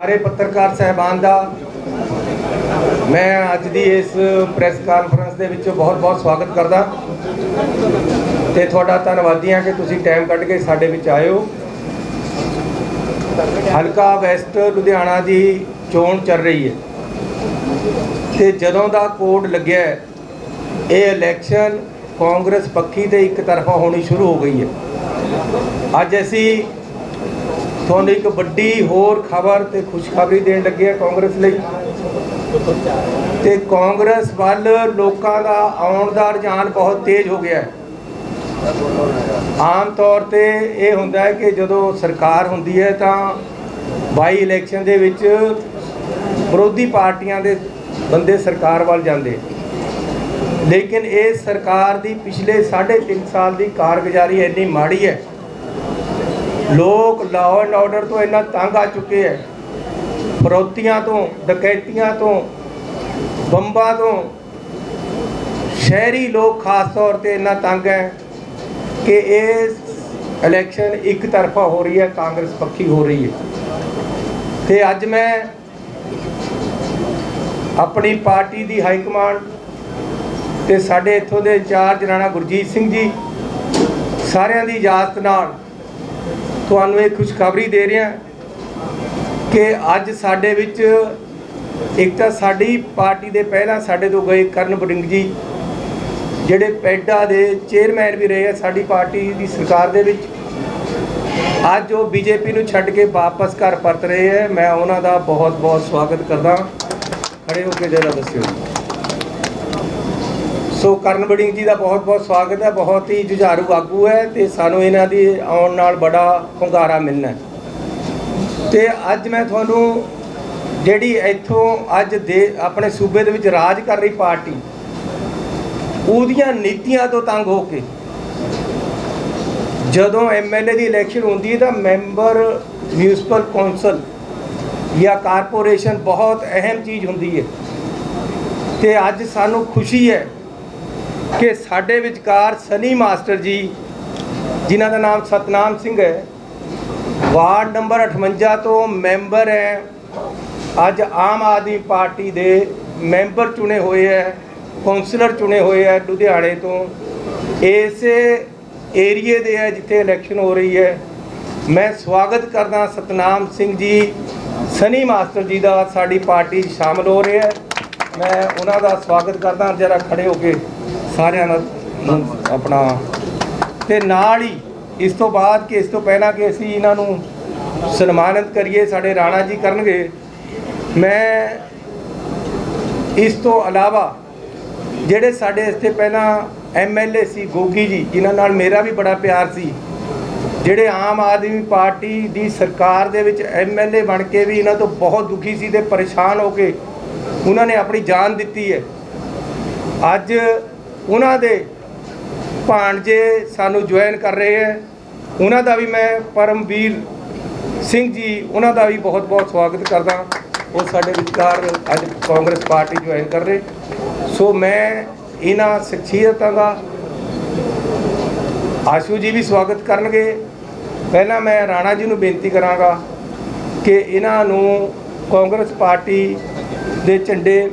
ਸਾਰੇ ਪੱਤਰਕਾਰ ਸਹਿਬਾਨ ਦਾ ਮੈਂ ਅੱਜ ਦੀ ਇਸ ਪ੍ਰੈਸ ਕਾਨਫਰੰਸ ਦੇ ਵਿੱਚ ਬਹੁਤ-ਬਹੁਤ ਸਵਾਗਤ ਕਰਦਾ। ਤੇ ਤੁਹਾਡਾ ਧੰਨਵਾਦੀ ਹਾਂ ਕਿ ਤੁਸੀਂ ਟਾਈਮ ਕੱਢ ਕੇ ਸਾਡੇ ਵਿੱਚ ਆਏ ਹੋ। ਹਲਕਾ ਵੈਸਟ ਲੁਧਿਆਣਾ ਦੀ ਚੋਣ ਚੱਲ ਰਹੀ ਹੈ। ਤੇ ਜਦੋਂ ਦਾ ਕੋਡ ਲੱਗਿਆ ਇਹ ਇਲੈਕਸ਼ਨ ਕਾਂਗਰਸ ਪੱਖੀ ਤੇ ਇੱਕ ਤਰਫਾ ਹੋਣੀ ਸ਼ੁਰੂ ਹੋ ਗਈ ਹੈ। ਅੱਜ ਅਸੀਂ ਤੁਹਾਨੂੰ ਇੱਕ ਵੱਡੀ ਹੋਰ ਖਬਰ ਤੇ ਖੁਸ਼ਖਬਰੀ ਦੇਣ ਲੱਗੇ ਆ ਕਾਂਗਰਸ ਲਈ। ਤੇ ਕਾਂਗਰਸ ਵੱਲ ਲੋਕਾਂ ਦਾ ਆਉਣ ਦਾ ਰੁਝਾਨ ਬਹੁਤ ਤੇਜ਼ ਹੋ ਗਿਆ ਹੈ। ਆਮ ਤੌਰ ਤੇ ਇਹ ਹੁੰਦਾ ਹੈ ਕਿ ਜਦੋਂ ਸਰਕਾਰ ਹੁੰਦੀ ਹੈ ਤਾਂ ਬਾਈ ਇਲੈਕਸ਼ਨ ਦੇ ਵਿੱਚ ਵਿਰੋਧੀ ਪਾਰਟੀਆਂ ਦੇ ਬੰਦੇ ਸਰਕਾਰ ਵੱਲ ਜਾਂਦੇ। ਲੇਕਿਨ ਇਹ ਸਰਕਾਰ ਦੀ ਪਿਛਲੇ 3.5 ਸਾਲ ਦੀ ਕਾਰਗੁਜ਼ਾਰੀ ਇੰਨੀ ਮਾੜੀ ਹੈ ਲੋਕ ਲਾਅ ਐਂਡ ਆਰਡਰ ਤੋਂ ਇੰਨਾ ਤੰਗ ਆ ਚੁੱਕੇ ਹੈ ਫਰੋਤੀਆਂ ਤੋਂ, ਡਕੈਤੀਆਂ ਤੋਂ, ਬੰਬਾਂ ਤੋਂ, ਸ਼ਹਿਰੀ ਲੋਕ ਖਾਸ ਤੌਰ ਤੇ ਇੰਨਾ ਤੰਗ ਹੈ ਕਿ ਇਹ ਇਲੈਕਸ਼ਨ ਇੱਕ ਤਰਫਾ ਹੋ ਰਹੀ ਹੈ ਕਾਂਗਰਸ ਪੱਖੀ ਹੋ ਰਹੀ ਹੈ ਤੇ ਅੱਜ ਮੈਂ ਆਪਣੀ ਪਾਰਟੀ ਦੀ ਹਾਈ ਕਮਾਂਡ ਤੇ ਸਾਡੇ ਇੱਥੋਂ ਦੇ ਇੰਚਾਰਜ ਰਾਣਾ ਗੁਰਜੀਤ ਸਿੰਘ ਜੀ, ਸਾਰਿਆਂ ਦੀ ਇਜਾਜ਼ਤ ਨਾਲ ਤੁਹਾਨੂੰ ਇਹ ਖੁਸ਼ਖਬਰੀ ਦੇ ਰਿਹਾ ਕਿ ਅੱਜ ਸਾਡੇ ਵਿੱਚ ਇੱਕ ਤਾਂ ਸਾਡੀ ਪਾਰਟੀ ਦੇ ਪਹਿਲਾਂ ਸਾਡੇ ਤੋਂ ਗਏ ਕਰਨ ਬੜਿੰਗ ਜੀ, ਜਿਹੜੇ ਪੈਡਾ ਦੇ ਚੇਅਰਮੈਨ ਵੀ ਰਹੇ ਆ ਸਾਡੀ ਪਾਰਟੀ ਦੀ ਸਰਕਾਰ ਦੇ ਵਿੱਚ। ਅੱਜ ਉਹ ਬੀਜੇਪੀ ਨੂੰ ਛੱਡ ਕੇ ਵਾਪਸ ਘਰ ਪਰਤ ਰਹੇ ਹੈ ਮੈਂ ਉਹਨਾਂ ਦਾ ਬਹੁਤ ਬਹੁਤ ਸਵਾਗਤ ਕਰਦਾ। ਖੜੇ ਹੋ ਕੇ ਜਰਾ ਦੱਸਿਓ। ਸੋ ਕਰਨ ਬੜਿੰਗ ਜੀ ਦਾ ਬਹੁਤ ਬਹੁਤ ਸਵਾਗਤ ਹੈ, ਬਹੁਤ ਹੀ ਜੁਝਾਰੂ ਆਗੂ ਹੈ ਤੇ ਸਾਨੂੰ ਇਹਨਾਂ ਦੀ ਆਉਣ ਨਾਲ ਬੜਾ ਹੁੰਗਾਰਾ ਮਿਲਣਾ ਹੈ। ਤੇ ਅੱਜ ਮੈਂ ਤੁਹਾਨੂੰ ਜਿਹੜੀ ਇੱਥੋਂ ਅੱਜ ਦੇ ਆਪਣੇ ਸੂਬੇ ਦੇ ਵਿੱਚ ਰਾਜ ਕਰ ਰਹੀ ਪਾਰਟੀ, ਉਹਦੀਆਂ ਨੀਤੀਆਂ ਤੋਂ ਤੰਗ ਹੋ ਕੇ ਜਦੋਂ ਐਮਐਲਏ ਦੀ ਇਲੈਕਸ਼ਨ ਹੁੰਦੀ ਹੈ ਤਾਂ ਮੈਂਬਰ ਮਿਊਨਿਸਪਲ ਕੌਂਸਲ ਜਾਂ ਕਾਰਪੋਰੇਸ਼ਨ ਬਹੁਤ ਅਹਿਮ ਚੀਜ਼ ਹੁੰਦੀ ਹੈ। ਤੇ ਅੱਜ ਸਾਨੂੰ ਖੁਸ਼ੀ ਹੈ ਕਿ ਸਾਡੇ ਵਿਚਕਾਰ ਸਨੀ ਮਾਸਟਰ ਜੀ, ਜਿਨ੍ਹਾਂ ਦਾ ਨਾਮ ਸਤਨਾਮ ਸਿੰਘ ਹੈ, ਵਾਰਡ ਨੰਬਰ 58 ਤੋਂ ਮੈਂਬਰ ਹੈ। ਅੱਜ ਆਮ ਆਦਮੀ ਪਾਰਟੀ ਦੇ ਮੈਂਬਰ ਚੁਣੇ ਹੋਏ ਹੈ, ਕੌਂਸਲਰ ਚੁਣੇ ਹੋਏ ਹੈ ਲੁਧਿਆਣੇ ਤੋਂ। ਇਸੇ ਏਰੀਏ ਦੇ ਹੈ ਜਿੱਥੇ ਇਲੈਕਸ਼ਨ ਹੋ ਰਹੀ ਹੈ। ਮੈਂ ਸਵਾਗਤ ਕਰਦਾ ਸਤਨਾਮ ਸਿੰਘ ਜੀ, ਸਨੀ ਮਾਸਟਰ ਜੀ ਦਾ, ਸਾਡੀ ਪਾਰਟੀ 'ਚ ਸ਼ਾਮਲ ਹੋ ਰਹੇ ਹੈ। ਮੈਂ ਉਹਨਾਂ ਦਾ ਸਵਾਗਤ ਕਰਦਾ, ਜਰਾ ਖੜੇ ਹੋ ਕੇ। ਸਾਰਿਆਂ ਨਾਲ ਆਪਣਾ ਤੇ ਨਾਲ ਹੀ ਇਸ ਤੋਂ ਬਾਅਦ ਕਿ ਇਸ ਤੋਂ ਪਹਿਲਾਂ ਕਿ ਅਸੀਂ ਇਹਨਾਂ ਨੂੰ ਸਨਮਾਨਿਤ ਕਰੀਏ, ਸਾਡੇ ਰਾਣਾ ਜੀ ਕਰਨਗੇ। ਮੈਂ ਇਸ ਤੋਂ ਇਲਾਵਾ ਜਿਹੜੇ ਸਾਡੇ ਇੱਥੇ ਪਹਿਲਾਂ ਐਮਐਲਏ ਸੀ ਗੋਗੀ ਜੀ, ਜਿਨ੍ਹਾਂ ਨਾਲ ਮੇਰਾ ਵੀ ਬੜਾ ਪਿਆਰ ਸੀ, ਜਿਹੜੇ ਆਮ ਆਦਮੀ ਪਾਰਟੀ ਦੀ ਸਰਕਾਰ ਦੇ ਵਿੱਚ ਐਮਐਲਏ ਬਣ ਕੇ ਵੀ ਇਹਨਾਂ ਤੋਂ ਬਹੁਤ ਦੁਖੀ ਸੀ ਤੇ ਪਰੇਸ਼ਾਨ ਹੋ ਕੇ ਉਹਨਾਂ ਨੇ ਆਪਣੀ ਜਾਨ ਦਿੱਤੀ ਹੈ। ਅੱਜ ਉਹਨਾਂ ਦੇ ਭਾਣਜੇ ਸਾਨੂੰ ਜੁਆਇਨ ਕਰ ਰਹੇ ਹੈ। ਉਹਨਾਂ ਦਾ ਵੀ ਮੈਂ ਪਰਮਵੀਰ ਸਿੰਘ ਜੀ, ਉਹਨਾਂ ਦਾ ਵੀ ਬਹੁਤ ਬਹੁਤ ਸਵਾਗਤ ਕਰਦਾ ਉਹ ਸਾਡੇ ਵਿਚਕਾਰ ਅੱਜ ਕਾਂਗਰਸ ਪਾਰਟੀ ਜੁਆਇਨ ਕਰ ਰਹੇ। ਸੋ ਮੈਂ ਇਹਨਾਂ ਸ਼ਖਸੀਅਤਾਂ ਦਾ ਆਸ਼ੂ ਜੀ ਵੀ ਸਵਾਗਤ ਕਰਨਗੇ। ਪਹਿਲਾਂ ਮੈਂ ਰਾਣਾ ਜੀ ਨੂੰ ਬੇਨਤੀ ਕਰਾਂਗਾ ਕਿ ਇਹਨਾਂ ਨੂੰ ਕਾਂਗਰਸ ਪਾਰਟੀ ਦੇ ਝੰਡੇ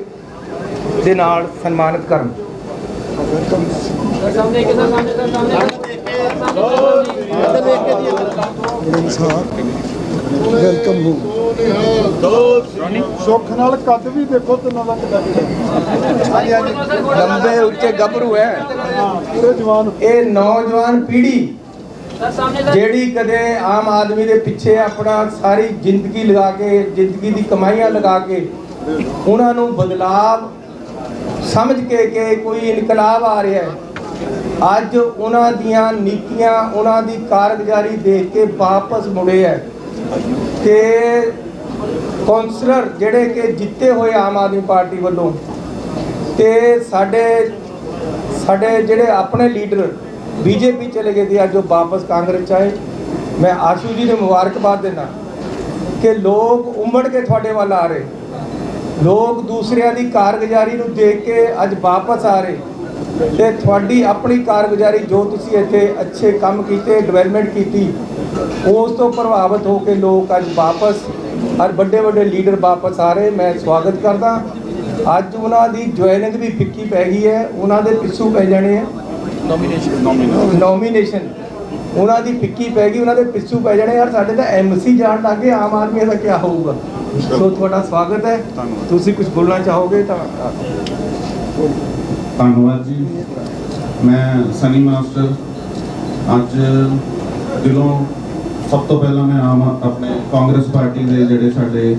ਦੇ ਨਾਲ ਸਨਮਾਨਿਤ ਕਰਨ। ਸਾਹਮਣੇ ਕਿਧਰ ਸਾਹਮਣੇ ਸਰ ਸਾਹਮਣੇ ਵੈਲਕਮ ਹੋ ਸੁੱਖ ਨਾਲ ਕੱਦ ਵੀ ਦੇਖੋ ਤਿੰਨਾਂ ਦਾ ਕਿੱਦਾਂ ਕਿੱਦਾਂ ਲੰਬੇ ਉੱਚੇ ਗੱਭਰੂ ਹੈ ਪੂਰੇ ਜਵਾਨ। ਇਹ ਨੌਜਵਾਨ ਪੀੜ੍ਹੀ ਜਿਹੜੀ ਕਦੇ ਆਮ ਆਦਮੀ ਦੇ ਪਿੱਛੇ ਆਪਣਾ ਸਾਰੀ ਜ਼ਿੰਦਗੀ ਲਗਾ ਕੇ ਜ਼ਿੰਦਗੀ ਦੀ ਕਮਾਈਆਂ ਲਗਾ ਕੇ ਉਹਨਾਂ ਨੂੰ ਬਦਲਾਵ ਸਮਝ ਕੇ ਕਿ ਕੋਈ ਇਨਕਲਾਬ ਆ ਰਿਹਾ ਹੈ। ਅੱਜ ਉਹਨਾਂ ਦੀਆਂ ਨੀਤੀਆਂ, ਉਹਨਾਂ ਦੀ ਕਾਰਗੁਜ਼ਾਰੀ ਦੇਖ ਕੇ ਵਾਪਸ ਮੁੜੇ ਹੈ ਤੇ ਕੌਂਸਲਰ ਜਿਹੜੇ ਕਿ ਜਿੱਤੇ ਹੋਏ ਆਮ ਆਦਮੀ ਪਾਰਟੀ ਵੱਲੋਂ ਤੇ ਸਾਡੇ ਸਾਡੇ ਜਿਹੜੇ ਆਪਣੇ ਲੀਡਰ ਬੀਜੇਪੀ ਚਲੇ ਗਏ ਸੀ ਅੱਜ ਉਹ ਵਾਪਸ ਕਾਂਗਰਸ 'ਚ ਆਏ। ਮੈਂ ਆਸ਼ੂ ਜੀ ਨੂੰ ਮੁਬਾਰਕਬਾਦ ਦਿੰਦਾ ਕਿ ਲੋਕ ਉਮੜ ਕੇ ਤੁਹਾਡੇ ਵੱਲ ਆ ਰਹੇ। ਲੋਕ ਦੂਸਰਿਆਂ ਦੀ ਕਾਰਗੁਜ਼ਾਰੀ ਨੂੰ ਦੇਖ ਕੇ ਅੱਜ ਵਾਪਸ ਆ ਰਹੇ। ਤੇ ਤੁਹਾਡੀ ਆਪਣੀ ਕਾਰਗੁਜ਼ਾਰੀ ਜੋ ਤੁਸੀਂ ਇੱਥੇ ਅੱਛੇ ਕੰਮ ਕੀਤੇ ਡਿਵੈਲਪਮੈਂਟ ਕੀਤੀ ਉਸ ਤੋਂ ਪ੍ਰਭਾਵਿਤ ਹੋ ਕੇ ਲੋਕ ਅੱਜ ਵਾਪਸ ਔਰ ਵੱਡੇ ਵੱਡੇ ਲੀਡਰ ਵਾਪਸ ਆ ਰਹੇ। ਮੈਂ ਸਵਾਗਤ ਕਰਦਾ। ਅੱਜ ਉਹਨਾਂ ਦੀ ਜੁਆਇਨਿੰਗ ਵੀ ਫਿੱਕੀ ਪੈ ਗਈ ਹੈ। ਉਹਨਾਂ ਦੇ ਪਿੱਛੂ ਪੈ ਜਾਣੇ ਆ। ਨੋਮੀਨੇਸ਼ਨ ਉਹਨਾਂ ਦੀ ਫਿੱਕੀ ਪੈ ਗਈ ਉਹਨਾਂ ਦੇ ਪਿੱਛੂ ਪੈ ਜਾਣੇ ਯਾਰ ਸਾਡੇ ਤਾਂ ਐਮਸੀ ਜਾਣ ਲੱਗੇ ਆਮ ਆਦਮੀ ਦਾ ਕੀ ਹੋਊਗਾ? ਸੋ ਤੁਹਾਡਾ ਸਵਾਗਤ ਹੈ। ਤੁਸੀਂ ਕੁਝ ਬੋਲਣਾ ਚਾਹੋਗੇ ਤਾਂ ਧੰਨਵਾਦ ਜੀ। ਮੈਂ ਸਨੀ ਮਾਸਟਰ। ਅੱਜ ਦਿਲੋਂ ਸਭ ਤੋਂ ਪਹਿਲਾਂ ਮੈਂ ਆਮ ਆਪਣੇ ਕਾਂਗਰਸ ਪਾਰਟੀ ਦੇ ਜਿਹੜੇ ਸਾਡੇ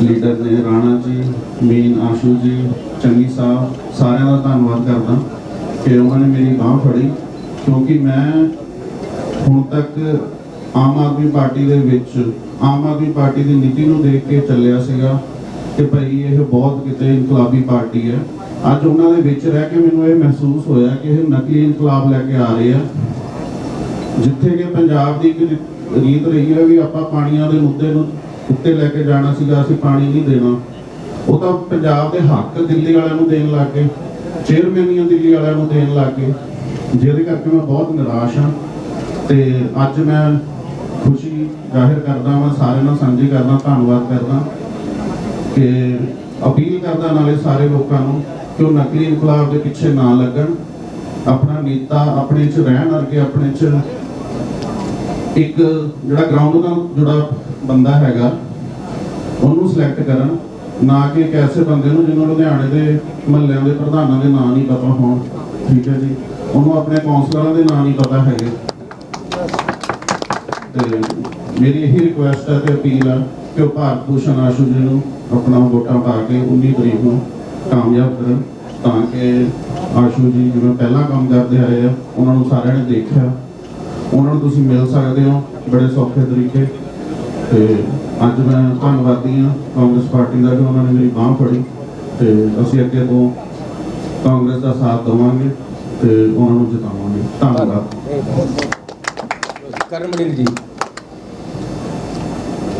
ਲੀਡਰ ਨੇ ਰਾਣਾ ਜੀ ਮੀਨ ਆਸ਼ੂ ਜੀ ਚੰਨੀ ਸਾਹਿਬ ਸਾਰਿਆਂ ਦਾ ਧੰਨਵਾਦ ਕਰਦਾ ਕਿ ਉਹਨਾਂ ਨੇ ਮੇਰੀ ਬਾਹ ਫੜੀ। ਕਿਉਂਕਿ ਮੈਂ ਹੁਣ ਤੱਕ ਆਮ ਆਦਮੀ ਪਾਰਟੀ ਦੇ ਵਿੱਚ, ਆਮ ਆਦਮੀ ਪਾਰਟੀ ਦੀ ਨੀਤੀ ਨੂੰ ਦੇਖ ਕੇ ਚੱਲਿਆ ਸੀਗਾ ਕਿ ਭਾਈ ਇਹ ਬਹੁਤ ਕਿਤੇ ਇਨਕਲਾਬੀ ਪਾਰਟੀ ਹੈ। ਅੱਜ ਉਹਨਾਂ ਦੇ ਵਿੱਚ ਰਹਿ ਕੇ ਮੈਨੂੰ ਇਹ ਮਹਿਸੂਸ ਹੋਇਆ ਕਿ ਇਹ ਨਕਲੀ ਇਨਕਲਾਬ ਲੈ ਕੇ ਆ ਰਹੇ ਆ। ਜਿੱਥੇ ਕਿ ਪੰਜਾਬ ਦੀ ਇੱਕ ਰੀਤ ਰਹੀ ਹੈ ਵੀ ਆਪਾਂ ਪਾਣੀਆਂ ਦੇ ਮੁੱਦੇ ਨੂੰ ਉੱਤੇ ਲੈ ਕੇ ਜਾਣਾ ਸੀਗਾ, ਅਸੀਂ ਪਾਣੀ ਨਹੀਂ ਦੇਣਾ। ਉਹ ਤਾਂ ਪੰਜਾਬ ਦੇ ਹੱਕ ਦਿੱਲੀ ਵਾਲਿਆਂ ਨੂੰ ਦੇਣ ਲੱਗ ਗਏ ਚੇਅਰਮੈਨੀਆਂ ਦਿੱਲੀ ਵਾਲਿਆਂ ਨੂੰ ਦੇਣ ਲੱਗ ਗਏ। ਜਿਹਦੇ ਕਰਕੇ ਮੈਂ ਬਹੁਤ ਨਿਰਾਸ਼ ਹਾਂ। ਤੇ ਅੱਜ ਮੈਂ ਜ਼ਾਹਿਰ ਕਰਦਾ ਮੈਂ ਸਾਰਿਆਂ ਨਾਲ ਸਾਂਝੀ ਕਰਦਾ, ਧੰਨਵਾਦ ਕਰਦਾ ਕਿ ਅਪੀਲ ਕਰਦਾ ਨਾਲੇ ਸਾਰੇ ਲੋਕਾਂ ਨੂੰ ਕਿ ਉਹ ਨਕਲੀ ਇਨਕਲਾਬ ਦੇ ਪਿੱਛੇ ਨਾ ਲੱਗਣ, ਆਪਣਾ ਨੇਤਾ ਆਪਣੇ ਚ ਰਹਿਣ ਅਰਗੇ ਆਪਣੇ ਚ ਇੱਕ ਜਿਹੜਾ ਗਰਾਊਂਡ ਨਾਲ ਜੁੜਾ ਬੰਦਾ ਹੈਗਾ, ਉਹਨੂੰ ਸਿਲੈਕਟ ਕਰਨ, ਨਾ ਕਿ ਇੱਕ ਐਸੇ ਬੰਦੇ ਨੂੰ ਜਿਹਨੂੰ ਲੁਧਿਆਣੇ ਦੇ ਮਹੱਲਿਆਂ ਦੇ ਪ੍ਰਧਾਨਾਂ ਦੇ ਨਾਂ ਨਹੀਂ ਪਤਾ ਹੋਣ, ਠੀਕ ਹੈ ਜੀ? ਉਹਨੂੰ ਆਪਣੇ ਕੌਂਸਲਰਾਂ ਦੇ ਨਾਂ ਨਹੀਂ ਪਤਾ ਹੈਗੇ। ਤੇ ਮੇਰੀ ਇਹੀ ਰਿਕੁਐਸਟ ਹੈ ਤੇ ਅਪੀਲ ਆ ਕਿ ਉਹ ਭਾਰਤ ਭੂਸ਼ਣ ਆਸ਼ੂ ਜੀ ਨੂੰ ਆਪਣਾ ਵੋਟਾਂ ਪਾ ਕੇ 19 ਤਰੀਕ ਨੂੰ ਕਾਮਯਾਬ ਕਰਨ ਤਾਂ ਕਿ ਆਸ਼ੂ ਜੀ ਜਿਵੇਂ ਪਹਿਲਾਂ ਕੰਮ ਕਰਦੇ ਆਏ ਆ, ਉਹਨਾਂ ਨੂੰ ਸਾਰਿਆਂ ਨੇ ਦੇਖਿਆ। ਉਹਨਾਂ ਨੂੰ ਤੁਸੀਂ ਮਿਲ ਸਕਦੇ ਹੋ ਬੜੇ ਸੌਖੇ ਤਰੀਕੇ। ਤੇ ਅੱਜ ਮੈਂ ਧੰਨਵਾਦੀ ਹਾਂ ਕਾਂਗਰਸ ਪਾਰਟੀ ਦਾ ਕਿ ਉਹਨਾਂ ਨੇ ਮੇਰੀ ਬਾਹ ਫੜੀ ਤੇ ਅਸੀਂ ਅੱਗੇ ਤੋਂ ਕਾਂਗਰਸ ਦਾ ਸਾਥ ਦੇਵਾਂਗੇ ਤੇ ਉਹਨਾਂ ਨੂੰ ਜਿਤਾਵਾਂਗੇ। ਧੰਨਵਾਦ। ਕਰਮਲੀਨ ਜੀ।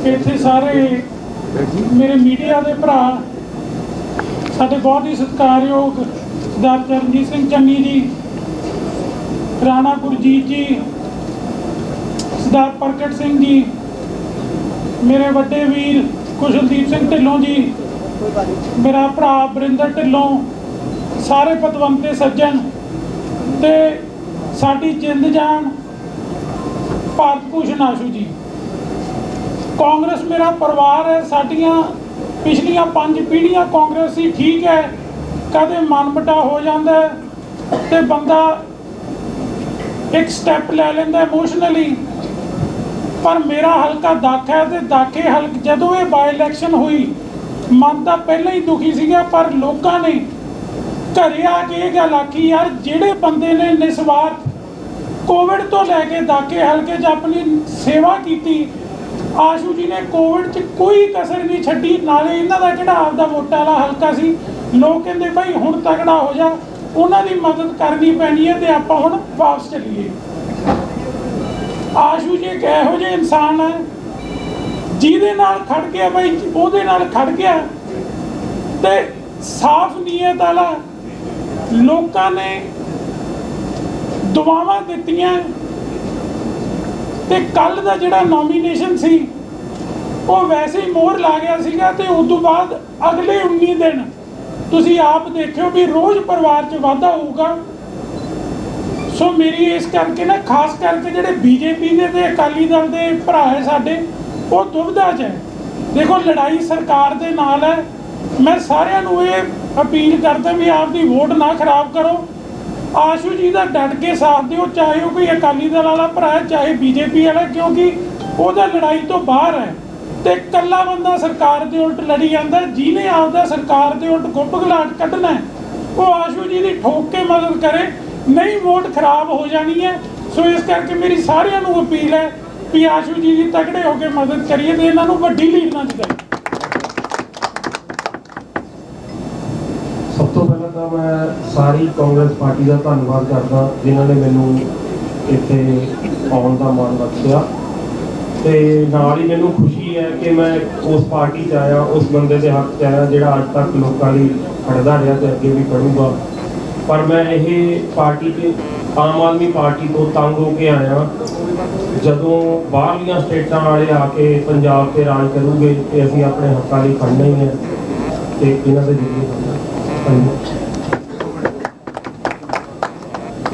ਇੱਥੇ ਸਾਰੇ ਮੇਰੇ ਮੀਡੀਆ ਦੇ ਭਰਾ, ਸਾਡੇ ਬਹੁਤ ਹੀ ਸਤਿਕਾਰਯੋਗ ਸਰਦਾਰ ਚਰਨਜੀਤ ਸਿੰਘ ਚੰਨੀ ਜੀ, ਰਾਣਾ ਗੁਰਜੀਤ ਜੀ, ਸਰਦਾਰ ਪ੍ਰਗਟ ਸਿੰਘ ਜੀ, ਮੇਰੇ ਵੱਡੇ ਵੀਰ ਕੁਸ਼ਲਦੀਪ ਸਿੰਘ ਢਿੱਲੋਂ ਜੀ, ਮੇਰਾ ਭਰਾ ਬਰਿੰਦਰ ਢਿੱਲੋਂ, ਸਾਰੇ ਪਤਵੰਤੇ ਸੱਜਣ ਤੇ ਸਾਡੀ ਜਿੰਦ ਜਾਨ ਭਾਰਤ ਭੂਸ਼ਣ ਆਸ਼ੂ ਜੀ। ਕਾਂਗਰਸ ਮੇਰਾ ਪਰਿਵਾਰ ਹੈ, ਸਾਡੀਆਂ ਪਿਛਲੀਆਂ ਪੰਜ ਪੀੜ੍ਹੀਆਂ ਕਾਂਗਰਸ ਹੀ ਠੀਕ ਹੈ, ਕਦੇ ਮਨਮਟਾ ਹੋ ਜਾਂਦਾ ਹੈ ਤੇ ਬੰਦਾ ਇੱਕ ਸਟੈਪ ਲੈ ਲੈਂਦਾ ਇਮੋਸ਼ਨਲੀ ਪਰ ਮੇਰਾ ਹਲਕਾ ਦਾਖ ਹੈ ਤੇ ਦਾਖੇ ਹਲਕ ਜਦੋਂ ਇਹ ਬਾਈ ਇਲੈਕਸ਼ਨ ਹੋਈ, ਮਨ ਤਾਂ ਪਹਿਲਾਂ ਹੀ ਦੁਖੀ ਸੀਗਾ, ਪਰ ਲੋਕਾਂ ਨੇ ਘਰੇ ਆ ਕੇ ਇਹ ਗੱਲ ਆਖੀ, ਯਾਰ, ਜਿਹੜੇ ਬੰਦੇ ਨੇ ਨਿਸਵਾਰਥ ਕੋਵਿਡ ਤੋਂ ਲੈ ਕੇ ਦਾਖੇ ਹਲਕੇ 'ਚ ਆਪਣੀ ਸੇਵਾ ਕੀਤੀ ਆਸ਼ੂ ਜੀ ਨੇ ਕੋਵਿਡ 'ਚ ਕੋਈ ਕਸਰ ਨਹੀਂ ਛੱਡੀ, ਨਾਲੇ ਇਹਨਾਂ ਦਾ ਜਿਹੜਾ ਆਪਦਾ ਵੋਟਾਂ ਵਾਲਾ ਹਲਕਾ ਸੀ, ਲੋਕ ਕਹਿੰਦੇ ਭਾਈ ਹੁਣ ਤਗੜਾ ਹੋ ਜਾ, ਉਹਨਾਂ ਦੀ ਮਦਦ ਕਰਨੀ ਪੈਣੀ ਹੈ ਤੇ ਆਪਾਂ ਹੁਣ ਵਾਪਸ ਚੱਲੀਏ। ਆਸ਼ੂ ਜੀ ਇੱਕ ਇਹੋ ਜਿਹੇ ਇਨਸਾਨ ਹੈ, ਜਿਹਦੇ ਨਾਲ ਖੜ ਗਿਆ ਭਾਈ, ਉਹਦੇ ਨਾਲ ਖੜ ਗਿਆ, ਤੇ ਸਾਫ਼ ਨੀਅਤ ਵਾਲਾ ਲੋਕਾਂ ਨੇ ਦੁਆਵਾਂ ਦਿੱਤੀਆਂ ਤੇ ਕੱਲ ਦਾ ਜਿਹੜਾ ਨੋਮੀਨੇਸ਼ਨ ਸੀ, ਉਹ ਵੈਸੇ ਹੀ ਮੋਹਰ ਲਾ ਗਿਆ ਸੀਗਾ ਤੇ ਉਸ ਤੋਂ ਬਾਅਦ ਅਗਲੇ 19 ਦਿਨ ਤੁਸੀਂ ਆਪ ਦੇਖਿਓ ਵੀ ਰੋਜ਼ ਪਰਿਵਾਰ 'ਚ ਵਾਧਾ ਹੋਊਗਾ। ਸੋ ਮੇਰੀ ਇਸ ਕਰਕੇ ਨਾ, ਖਾਸ ਕਰਕੇ ਜਿਹੜੇ ਬੀਜੇਪੀ ਦੇ ਤੇ ਅਕਾਲੀ ਦਲ ਦੇ ਭਰਾ ਹੈ ਸਾਡੇ, ਉਹ ਦੁਬਿਧਾ 'ਚ ਹੈ। ਦੇਖੋ, ਲੜਾਈ ਸਰਕਾਰ ਦੇ ਨਾਲ ਹੈ। ਮੈਂ ਸਾਰਿਆਂ ਨੂੰ ਇਹ ਅਪੀਲ ਕਰਦਾ ਵੀ ਆਪਦੀ ਵੋਟ ਨਾ ਖਰਾਬ ਕਰੋ। ਆਸ਼ੂ ਜੀ ਦਾ ਡਟ ਕੇ ਸਾਥ ਦਿਓ, ਚਾਹੇ ਉਹ ਕੋਈ ਅਕਾਲੀ ਦਲ ਵਾਲਾ ਭਰਾ ਹੈ, ਚਾਹੇ ਬੀਜੇਪੀ ਵਾਲਾ, ਕਿਉਂਕਿ ਉਹਦਾ ਲੜਾਈ ਤੋਂ ਬਾਹਰ ਹੈ ਤੇ ਇਕੱਲਾ ਬੰਦਾ ਸਰਕਾਰ ਦੇ ਉਲਟ ਲੜੀ ਜਾਂਦਾ ਜਿਹਨੇ ਆਪਦਾ ਸਰਕਾਰ ਦੇ ਉਲਟ ਗੁੱਪਗਲਾਟ ਕੱਢਣਾ ਉਹ ਆਸ਼ੂ ਜੀ ਦੀ ਠੋਕ ਕੇ ਮਦਦ ਕਰੇ, ਨਹੀਂ ਵੋਟ ਖਰਾਬ ਹੋ ਜਾਣੀ ਹੈ, ਸੋ ਇਸ ਕਰਕੇ ਮੇਰੀ ਸਾਰਿਆਂ ਨੂੰ ਅਪੀਲ ਹੈ ਵੀ ਆਸ਼ੂ ਜੀ ਦੀ ਤਕੜੇ ਹੋ ਕੇ ਮਦਦ ਕਰੀਏ ਤੇ ਇਹਨਾਂ ਨੂੰ ਵੱਡੀ ਲੀਡ ਨਾਲ ਜਿਤਾਈਏ ਸਭ ਤੋਂ ਪਹਿਲਾਂ ਤਾਂ ਮੈਂ ਸਾਰੀ ਕਾਂਗਰਸ ਪਾਰਟੀ ਦਾ ਧੰਨਵਾਦ ਕਰਦਾ, ਜਿਨ੍ਹਾਂ ਨੇ ਮੈਨੂੰ ਇੱਥੇ ਆਉਣ ਦਾ ਮਾਣ ਬਖਸ਼ਿਆ। ਤੇ ਨਾਲ ਹੀ ਮੈਨੂੰ ਖੁਸ਼ੀ ਹੈ ਕਿ ਮੈਂ ਉਸ ਪਾਰਟੀ 'ਚ ਆਇਆ, ਉਸ ਬੰਦੇ ਦੇ ਹੱਕ 'ਚ ਆਇਆ, ਜਿਹੜਾ ਅੱਜ ਤੱਕ ਲੋਕਾਂ ਲਈ ਖੜਦਾ ਰਿਹਾ ਤੇ ਅੱਗੇ ਵੀ ਖੜੂਗਾ। ਪਰ ਮੈਂ ਇਹ ਪਾਰਟੀ 'ਚ ਆਮ ਆਦਮੀ ਪਾਰਟੀ ਤੋਂ ਤੰਗ ਹੋ ਕੇ ਆਇਆ, ਜਦੋਂ ਬਾਹਰਲੀਆਂ ਸਟੇਟਾਂ ਵਾਲੇ ਆ ਕੇ ਪੰਜਾਬ ਤੇ ਰਾਜ ਕਰੂਗੇ ਤੇ ਅਸੀਂ ਆਪਣੇ ਹੱਕਾਂ ਲਈ ਖੜਨਾ ਹੀ ਹੈ ਤੇ ਇਹਨਾਂ ਦੇ ਜ਼ਰੀਏ ਖੜਨਾ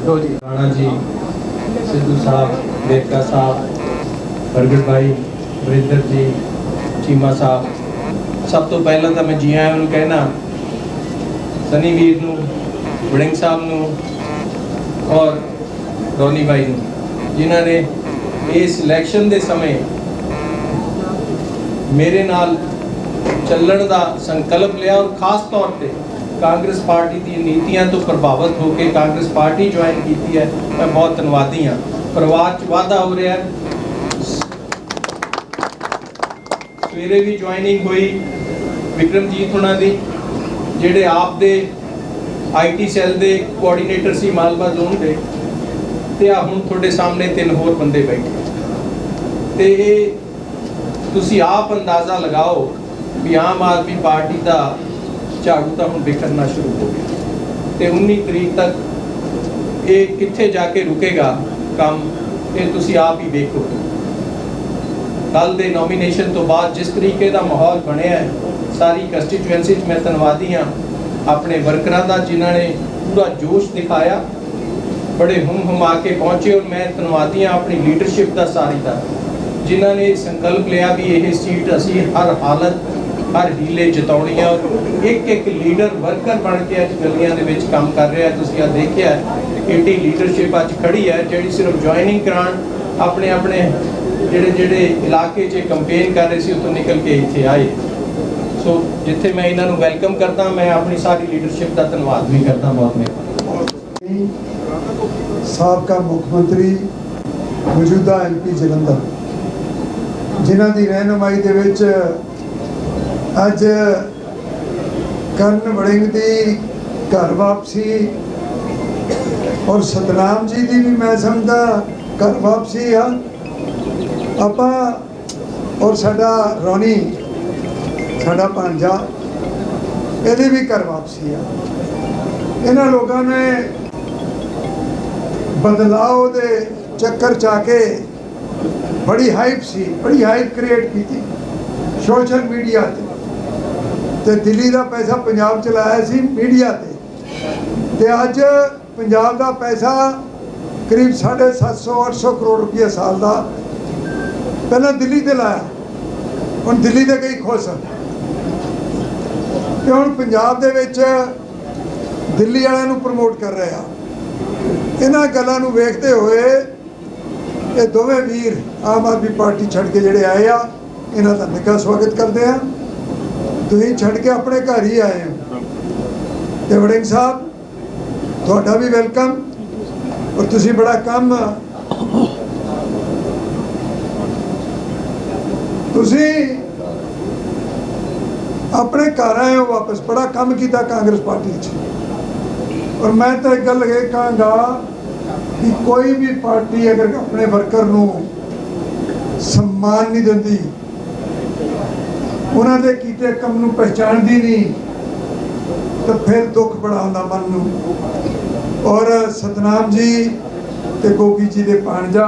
ਹਾਂਜੀ ਰਾਣਾ ਜੀ, ਸਿੱਧੂ ਸਾਹਿਬ, ਵੇਰਕਾ ਸਾਹਿਬ, ਪ੍ਰਗਟ ਭਾਈ, ਵਰਿੰਦਰ ਜੀ, ਚੀਮਾ ਸਾਹਿਬ। ਸਭ ਤੋਂ ਪਹਿਲਾਂ ਤਾਂ ਮੈਂ ਜੀ ਆਇਆਂ ਨੂੰ ਕਹਿਣਾ, ਸਨੀ ਵੀਰ ਨੂੰ, ਵੜਿੰਗ ਸਾਹਿਬ ਨੂੰ ਔਰ ਰੋਨੀ ਭਾਈ ਨੂੰ, ਜਿਨ੍ਹਾਂ ਨੇ ਇਸ ਇਲੈਕਸ਼ਨ ਦੇ ਸਮੇਂ ਮੇਰੇ ਨਾਲ ਚੱਲਣ ਦਾ ਸੰਕਲਪ ਲਿਆ ਔਰ ਖਾਸ ਤੌਰ ਤੇ ਕਾਂਗਰਸ ਪਾਰਟੀ ਦੀ ਨੀਤੀਆਂ ਤੋਂ ਪ੍ਰਭਾਵਿਤ ਹੋ ਕੇ ਕਾਂਗਰਸ ਪਾਰਟੀ ਜੁਆਇਨ ਕੀਤੀ ਹੈ, ਮੈਂ ਬਹੁਤ ਧੰਨਵਾਦੀ ਹਾਂ। ਪਰਿਵਾਰ 'ਚ ਵਾਧਾ ਹੋ ਰਿਹਾ ਹੈ। ਸਵੇਰੇ ਵੀ ਜੁਆਇਨਿੰਗ ਹੋਈ ਵਿਕਰਮਜੀਤ ਹੁਣਾਂ ਦੀ, ਜਿਹੜੇ ਆਪ ਦੇ ਆਈਟੀ ਸੈੱਲ ਦੇ ਕੋਆਰਡੀਨੇਟਰ ਸੀ, ਮਾਲਵਾ ਜ਼ੋਨ ਦੇ, ਤੇ ਆ ਹੁਣ ਤੁਹਾਡੇ ਸਾਹਮਣੇ ਤਿੰਨ ਹੋਰ ਬੰਦੇ ਬੈਠੇ। ਤੇ ਇਹ ਤੁਸੀਂ ਆਪ ਅੰਦਾਜ਼ਾ ਲਗਾਓ ਵੀ ਆਮ ਆਦਮੀ ਪਾਰਟੀ ਦਾ ਝਾੜੂ ਤਾਂ ਹੁਣ ਵਿਖਰਨਾ ਸ਼ੁਰੂ ਹੋ ਗਿਆ। ਤੇ 19 ਤਰੀਕ ਤੱਕ ਇਹ ਕਿੱਥੇ ਜਾ ਕੇ ਰੁਕੇਗਾ ਕੰਮ, ਇਹ ਤੁਸੀਂ ਆਪ ਹੀ ਦੇਖੋ ਕੱਲ ਦੇ ਨੋਮੀਨੇਸ਼ਨ ਤੋਂ ਬਾਅਦ ਜਿਸ ਤਰੀਕੇ ਦਾ ਮਾਹੌਲ ਬਣਿਆ ਹੈ, ਸਾਰੀ ਕੰਸਟੀਚੁਐਂਸੀ 'ਚ ਮੈਂ ਧੰਨਵਾਦੀ ਹਾਂ ਆਪਣੇ ਵਰਕਰਾਂ ਦਾ ਜਿਨ੍ਹਾਂ ਨੇ ਪੂਰਾ ਜੋਸ਼ ਦਿਖਾਇਆ, ਬੜੇ ਹੁਮ ਹੁਮਾ ਕੇ ਪਹੁੰਚੇ ਔਰ ਮੈਂ ਧੰਨਵਾਦੀ ਹਾਂ ਆਪਣੀ ਲੀਡਰਸ਼ਿਪ ਦਾ ਸਾਰੀ ਦਾ, ਜਿਨ੍ਹਾਂ ਨੇ ਸੰਕਲਪ ਲਿਆ ਵੀ ਇਹ ਸੀਟ ਅਸੀਂ ਹਰ ਹਾਲਤ ਹਰ ਹੀਲੇ ਜਿਤਾਉਣੀ ਹੈ ਇੱਕ ਇੱਕ ਲੀਡਰ ਵਰਕਰ ਬਣ ਕੇ ਅੱਜ ਗਲੀਆਂ ਦੇ ਵਿੱਚ ਕੰਮ ਕਰ ਰਿਹਾ। ਤੁਸੀਂ ਆ ਦੇਖਿਆ ਏਟੀ ਲੀਡਰਸ਼ਿਪ ਅੱਜ ਖੜੀ ਹੈ ਜਿਹੜੀ ਸਿਰਫ ਜੁਆਇਨਿੰਗ ਕਰਾਉਣ, ਆਪਣੇ ਆਪਣੇ ਜਿਹੜੇ ਜਿਹੜੇ ਇਲਾਕੇ 'ਚ ਕੰਪੇਨ ਕਰ ਰਹੇ ਸੀ, ਉੱਥੋਂ ਨਿਕਲ ਕੇ ਇੱਥੇ ਆਏ। ਸੋ ਜਿੱਥੇ ਮੈਂ ਇਹਨਾਂ ਨੂੰ ਵੈਲਕਮ ਕਰਦਾ, ਮੈਂ ਆਪਣੀ ਸਾਰੀ ਲੀਡਰਸ਼ਿਪ ਦਾ ਧੰਨਵਾਦ ਵੀ ਕਰਦਾ। ਬਹੁਤ ਮਿਹਰਬਾਨੀ। ਸਾਬਕਾ ਮੁੱਖ ਮੰਤਰੀ, ਮੌਜੂਦਾ ਐਮਪੀ ਜਲੰਧਰ। ਜਿਨ੍ਹਾਂ ਦੀ ਰਹਿਨੁਮਾਈ ਦੇ ਵਿੱਚ ਅੱਜ ਕਰਨ ਵੜਿੰਗ ਦੀ ਘਰ ਵਾਪਸੀ ਔਰ ਸਤਨਾਮ ਜੀ ਦੀ ਵੀ ਮੈਂ ਸਮਝਦਾ ਘਰ ਵਾਪਸੀ ਆ। ਆਪਾਂ ਔਰ ਸਾਡਾ ਰੋਣੀ, ਸਾਡਾ ਭਾਂਜਾ, ਇਹਦੀ ਵੀ ਘਰ ਵਾਪਸੀ ਆ। ਇਹਨਾਂ ਲੋਕਾਂ ਨੇ ਬਦਲਾਅ ਦੇ ਚੱਕਰ ਚ ਆ ਕੇ ਬੜੀ ਹਾਈਪ ਸੀ, ਬੜੀ ਹਾਈਪ ਕ੍ਰੀਏਟ ਕੀਤੀ। ਸੋਸ਼ਲ ਮੀਡੀਆ ਤੇ। ਤੇ ਦਿੱਲੀ ਦਾ ਪੈਸਾ ਪੰਜਾਬ ਚ ਲਾਇਆ ਸੀ ਮੀਡੀਆ ਤੇ। ਤੇ ਅੱਜ ਪੰਜਾਬ ਦਾ ਪੈਸਾ ਕਰੀਬ 750 800 ਕਰੋੜ ਰੁਪਏ ਸਾਲ ਦਾ ਪਹਿਲਾਂ ਦਿੱਲੀ ਤੇ ਲਾਇਆ। ਹੁਣ ਦਿੱਲੀ ਦੇ ਕਈ ਖੁਸ਼ ਤੇ ਹੁਣ ਪੰਜਾਬ ਦੇ ਵਿੱਚ ਦਿੱਲੀ ਵਾਲਿਆਂ ਨੂੰ ਪ੍ਰਮੋਟ ਕਰ ਰਹੇ ਆ। ਇਹਨਾਂ ਗੱਲਾਂ ਨੂੰ ਵੇਖਦੇ ਹੋਏ ਇਹ ਦੋਵੇਂ ਵੀਰ ਆਮ ਆਦਮੀ ਪਾਰਟੀ ਛੱਡ ਕੇ ਜਿਹੜੇ ਆਏ ਆ, ਇਹਨਾਂ ਦਾ ਨਿੱਘਾ ਸਵਾਗਤ ਕਰਦੇ ਆ। ਤੁਸੀਂ ਛੱਡ ਕੇ ਆਪਣੇ ਘਰ ਹੀ ਆਏ ਹੋ। ਤੇ ਵੜਿੰਗ ਸਾਹਿਬ, ਤੁਹਾਡਾ ਵੀ ਵੈਲਕਮ। ਔਰ ਤੁਸੀਂ ਬੜਾ ਕੰਮ ਤੁਸੀਂ ਆਪਣੇ ਘਰ ਆਏ ਹੋ ਵਾਪਸ। ਬੜਾ ਕੰਮ ਕੀਤਾ ਕਾਂਗਰਸ ਪਾਰਟੀ 'ਚ। ਔਰ ਮੈਂ ਤਾਂ ਇੱਕ ਗੱਲ ਇਹ ਕਹਾਂਗਾ ਕਿ ਕੋਈ ਵੀ ਪਾਰਟੀ ਅਗਰ ਆਪਣੇ ਵਰਕਰ ਨੂੰ ਸਨਮਾਨ ਨਹੀਂ ਦਿੰਦੀ, ਉਹਨਾਂ ਦੇ ਕੀਤੇ ਕੰਮ ਨੂੰ ਪਹਿਚਾਣਦੀ ਨਹੀਂ, ਤਾਂ ਫਿਰ ਦੁੱਖ ਬੜਾ ਹੁੰਦਾ ਮਨ ਨੂੰ। ਔਰ ਸਤਨਾਮ ਜੀ ਤੇ ਗੋਗੀ ਜੀ ਦੇ ਪਾਣਜਾ,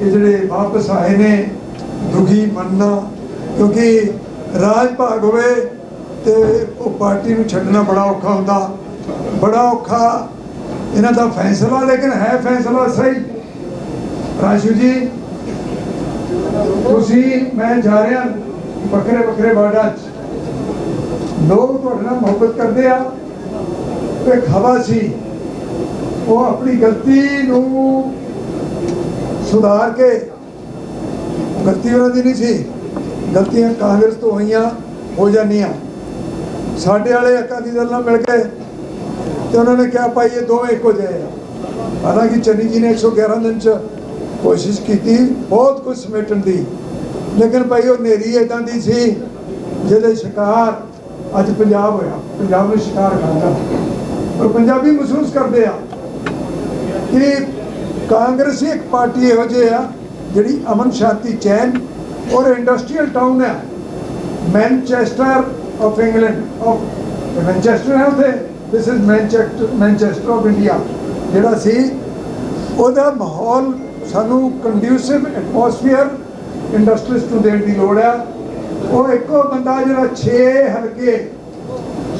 ਇਹ ਜਿਹੜੇ ਵਾਪਸ ਆਏ ਨੇ, ਦੁਖੀ ਮੰਨਣਾ, ਕਿਉਂਕਿ ਰਾਜ ਭਾਗ ਹੋਵੇ ਤੇ ਉਹ ਪਾਰਟੀ ਨੂੰ ਛੱਡਣਾ ਬੜਾ ਔਖਾ ਹੁੰਦਾ। ਬੜਾ ਔਖਾ ਇਹਨਾਂ ਦਾ ਫੈਸਲਾ, ਲੇਕਿਨ ਹੈ ਫੈਸਲਾ ਸਹੀ। ਰਾਜੂ ਜੀ, ਤੁਸੀਂ, ਮੈਂ ਜਾ ਰਿਹਾ ਵੱਖਰੇ ਵੱਖਰੇ ਵਾਰਡਾਂ 'ਚ। ਲੋਕ ਤੁਹਾਡੇ ਨਾਲ ਮੁਹੱਬਤ ਕਰਦੇ ਆ ਤੇ ਖਵਾ ਸੀ। ਉਹ ਆਪਣੀ ਗਲਤੀ ਨੂੰ ਸੁਧਾਰ ਕੇ, ਗਲਤੀ ਉਹਨਾਂ ਦੀ ਨਹੀਂ ਸੀ। ਗਲਤੀਆਂ ਕਾਂਗਰਸ ਤੋਂ ਹੋਈਆਂ, ਹੋ ਜਾਂਦੀਆਂ। ਸਾਡੇ ਵਾਲੇ ਅਕਾਲੀ ਦਲ ਨਾਲ ਮਿਲ ਕੇ ਤੇ ਉਹਨਾਂ ਨੇ ਕਿਹਾ, ਭਾਈ ਇਹ ਦੋਵੇਂ ਇੱਕੋ ਜਿਹੇ ਆ। ਹਾਲਾਂਕਿ ਚੰਨੀ ਜੀ ਨੇ 111 ਦਿਨ ਚ ਕੋਸ਼ਿਸ਼ ਕੀਤੀ, ਬਹੁਤ ਕੁਝ ਸਮੇਟਣ ਦੀ। ਲੇਕਿਨ ਭਾਈ ਉਹ ਨੇਰੀ ਇਦਾਂ ਦੀ ਸੀ, ਜਿਹਦੇ ਸ਼ਿਕਾਰ ਅੱਜ ਪੰਜਾਬ ਹੋਇਆ। ਪੰਜਾਬ ਨੂੰ ਸ਼ਿਕਾਰ ਖਾਂਦਾ ਪਰ ਪੰਜਾਬੀ ਮਹਿਸੂਸ ਕਰਦੇ ਆ ਕਿ ਕਾਂਗਰਸੀ ਇੱਕ ਪਾਰਟੀ ਇਹੋ ਜਿਹੀ ਆ, ਜਿਹੜੀ ਅਮਨ ਸ਼ਾਂਤੀ ਚੈਨ ਔਰ ਇੰਡਸਟਰੀਅਲ ਟਾਊਨ ਹੈ। Manchester of England of Manchester ਹੈ ਉਥੇ। This is Manchester Manchester of India ਜਿਹੜਾ ਸੀ, ਉਹਦਾ ਮਾਹੌਲ ਸਾਨੂੰ ਕੰਡਿਊਸਿਵ ਐਟਮੋਸਫੀਅਰ ਇੰਡਸਟਰੀਜ਼ ਨੂੰ ਦੇਣ ਦੀ ਲੋੜ ਹੈ। ਉਹ ਇੱਕੋ ਬੰਦਾ ਜਿਹੜਾ 6 ਹਲਕੇ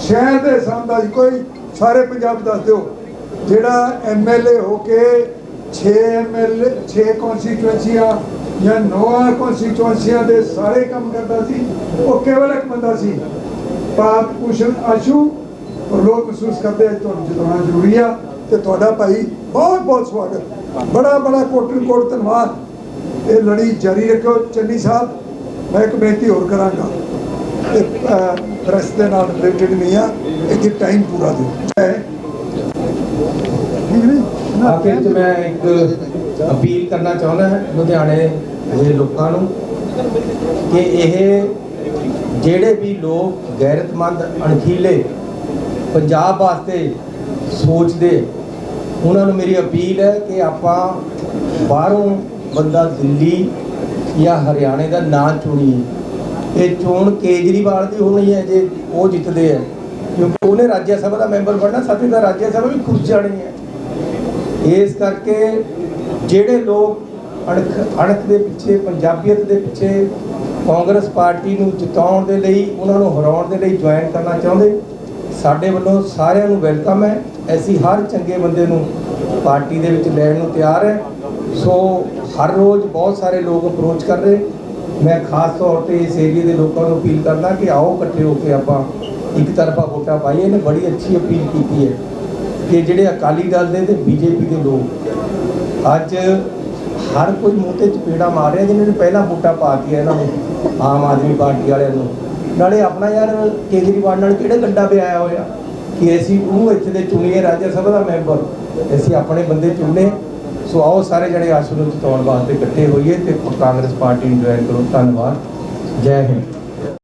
ਸ਼ਹਿਰ ਦੇ ਸਾਹਮਣੇ ਕੋਈ ਸਾਰੇ ਪੰਜਾਬ ਦੱਸ ਦਿਓ, ਜਿਹੜਾ ਐਮਐਲਏ ਹੋ ਕੇ 6 ਐਮਐਲਏ 6 ਕਨਸਟੀਟੂਐਂਸੀਆਂ ਜਾਂ 9 ਕਨਸਟੀਟੂਐਂਸੀਆਂ ਦੇ ਸਾਰੇ ਕੰਮ ਕਰਦਾ ਸੀ, ਉਹ ਕੇਵਲ ਇੱਕ ਬੰਦਾ ਸੀ। ਪਾਪ ਕੁਸ਼ਨ ਆਸ਼ੂ ਔਰ ਲੋਕ ਮਹਿਸੂਸ ਕਰਦੇ ਤੁਹਾਨੂੰ ਜਿਤਾਉਣਾ ਜ਼ਰੂਰੀ ਆ ਤੇ ਤੁਹਾਡਾ ਭਾਈ ਬਹੁਤ ਬਹੁਤ ਸਵਾਗਤ। ਬੜਾ ਬੜਾ ਕੋਟਨ ਕੋਟ ਧੰਨਵਾਦ। ਇਹ ਲੜੀ ਜਾਰੀ ਰੱਖਿਓ, ਚੰਨੀ ਸਾਹਿਬ। ਮੈਂ ਇੱਕ ਬੇਨਤੀ ਹੋਰ ਕਰਾਂਗਾ ਇਹ ਪ੍ਰੈਸ ਦੇ ਨਾਲ ਰਿਲੇਟਡ ਨਹੀਂ ਆ ਇਹਦੀ ਟਾਈਮ ਪੂਰਾ ਦਿਓ। ਠੀਕ ਨਹੀਂ? ਆਖਿਰ ਚ ਮੈਂ ਇੱਕ ਅਪੀਲ ਕਰਨਾ ਚਾਹੁੰਦਾ ਹਾਂ ਲੁਧਿਆਣੇ ਦੇ ਲੋਕਾਂ ਨੂੰ ਕਿ ਇਹ ਜਿਹੜੇ ਵੀ ਲੋਕ ਗੈਰਤਮੰਦ ਅਣਖੀਲੇ ਪੰਜਾਬ ਵਾਸਤੇ ਸੋਚਦੇ ਉਹਨਾਂ ਨੂੰ ਮੇਰੀ ਅਪੀਲ ਹੈ ਕਿ ਆਪਾਂ ਬਾਹਰੋਂ ਬੰਦਾ ਦਿੱਲੀ ਜਾਂ ਹਰਿਆਣੇ ਦਾ ਨਾਂ ਚੁਣੀ ਇਹ ਚੋਣ ਕੇਜਰੀਵਾਲ ਦੀ ਹੋਣੀ ਹੈ ਜੇ ਉਹ ਜਿੱਤਦੇ ਆ। ਕਿਉਂਕਿ ਉਹਨੇ ਰਾਜ ਸਭਾ ਦਾ ਮੈਂਬਰ ਬਣਨਾ, ਸਾਥੀ ਦਾ ਰਾਜ ਸਭਾ ਵੀ ਖੁਸ਼ ਜਾਣੀ ਹੈ। ਇਸ ਕਰਕੇ ਜਿਹੜੇ ਲੋਕ ਅਣਖ ਅਣਖ ਦੇ ਪਿੱਛੇ, ਪੰਜਾਬੀਅਤ ਦੇ ਪਿੱਛੇ ਕਾਂਗਰਸ ਪਾਰਟੀ ਨੂੰ ਜਿਤਾਉਣ ਦੇ ਲਈ, ਉਹਨਾਂ ਨੂੰ ਹਰਾਉਣ ਦੇ ਲਈ ਜੁਆਇਨ ਕਰਨਾ ਚਾਹੁੰਦੇ, ਸਾਡੇ ਵੱਲੋਂ ਸਾਰਿਆਂ ਨੂੰ ਵੈਲਕਮ ਹੈ। ਅਸੀਂ ਹਰ ਚੰਗੇ ਬੰਦੇ ਨੂੰ ਪਾਰਟੀ ਦੇ ਵਿੱਚ ਲੈਣ ਨੂੰ ਤਿਆਰ ਹੈ। ਸੋ ਹਰ ਰੋਜ਼ ਬਹੁਤ ਸਾਰੇ ਲੋਕ ਅਪਰੋਚ ਕਰ ਰਹੇ। ਮੈਂ ਖਾਸ ਤੌਰ ਤੇ ਇਸ ਏਰੀਏ ਦੇ ਲੋਕਾਂ ਨੂੰ ਅਪੀਲ ਕਰਦਾ ਕਿ ਆਓ ਇਕੱਠੇ ਹੋ ਕੇ ਆਪਾਂ ਇੱਕ ਤਰਫਾ ਵੋਟਾਂ ਪਾਈਏ ਨੇ ਬੜੀ ਅੱਛੀ ਅਪੀਲ ਕੀਤੀ ਹੈ ਕਿ ਜਿਹੜੇ ਅਕਾਲੀ ਦਲ ਦੇ ਤੇ ਬੀਜੇਪੀ ਦੇ ਲੋਕ। ਅੱਜ ਹਰ ਕੋਈ ਮੂੰਹ ਤੇ ਚਪੇੜਾ ਮਾਰ ਰਿਹਾ ਜਿਨ੍ਹਾਂ ਨੇ ਪਹਿਲਾਂ ਵੋਟਾਂ ਪਾਤੀਆਂ ਇਹਨਾਂ ਨੂੰ, ਆਮ ਆਦਮੀ ਪਾਰਟੀ ਵਾਲਿਆਂ ਨੂੰ। ਨਾਲੇ ਆਪਣਾ ਯਾਰ ਕੇਜਰੀਵਾਲ ਨਾਲ ਕਿਹੜਾ ਗੱਡਾ ਪਿਆਇਆ ਹੋਇਆ ਕਿ ਅਸੀਂ ਉਹਨੂੰ ਇੱਥੇ ਦੇ ਚੁਣੀਏ ਰਾਜ ਸਭਾ ਦਾ ਮੈਂਬਰ। ਅਸੀਂ ਆਪਣੇ ਬੰਦੇ ਚੁਣਨੇ ਸੋ ਆਓ ਸਾਰੇ ਜਣੇ ਆਸ਼ੂ ਨੂੰ ਜਿਤਾਉਣ ਵਾਸਤੇ ਇਕੱਠੇ ਹੋਈਏ ਤੇ ਕਾਂਗਰਸ ਪਾਰਟੀ ਨੂੰ ਜੁਆਇਨ ਕਰੋ। ਧੰਨਵਾਦ। ਜੈ ਹਿੰਦ।